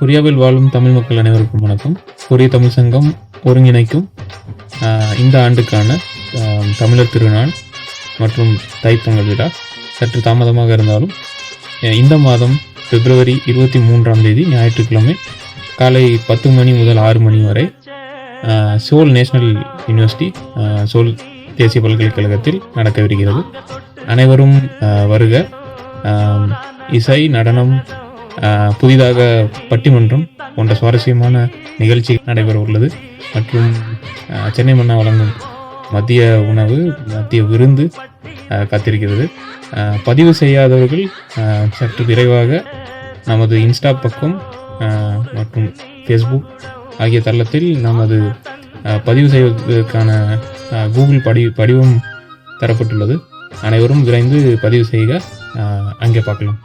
கொரியாவில் வாழும் தமிழ் மக்கள் அனைவருக்கும் வணக்கம். கொரிய தமிழ் சங்கம் ஒருங்கிணைக்கும் இந்த ஆண்டுக்கான தமிழர் திருநாள் மற்றும் தைப்பொங்கல் விழா. சற்று தாமதமாக இருந்தாலும் இந்த மாதம் பிப்ரவரி இருபத்தி மூன்றாம் தேதி ஞாயிற்றுக்கிழமை காலை பத்து மணி முதல் ஆறு மணி வரை சோல் நேஷனல் யூனிவர்சிட்டி சோல் தேசிய பல்கலைக்கழகத்தில் நடக்கவிருக்கிறது. அனைவரும் வருக. இசை நடனம் புதிதாக பட்டிமன்றம் போன்ற சுவாரஸ்யமான நிகழ்ச்சி நடைபெற உள்ளது. மற்றும் சென்னை மன்னா வழங்கும் மதிய உணவு மதிய விருந்து காத்திருக்கிறது. பதிவு செய்யாதவர்கள் சற்று விரைவாக நமது இன்ஸ்டா பக்கம் மற்றும் ஃபேஸ்புக் ஆகிய தளத்தில் நமது பதிவு செய்வதற்கான கூகுள் படி படிவம் தரப்பட்டுள்ளது. அனைவரும் விரைந்து பதிவு செய்க அங்கே பார்க்கலாம்.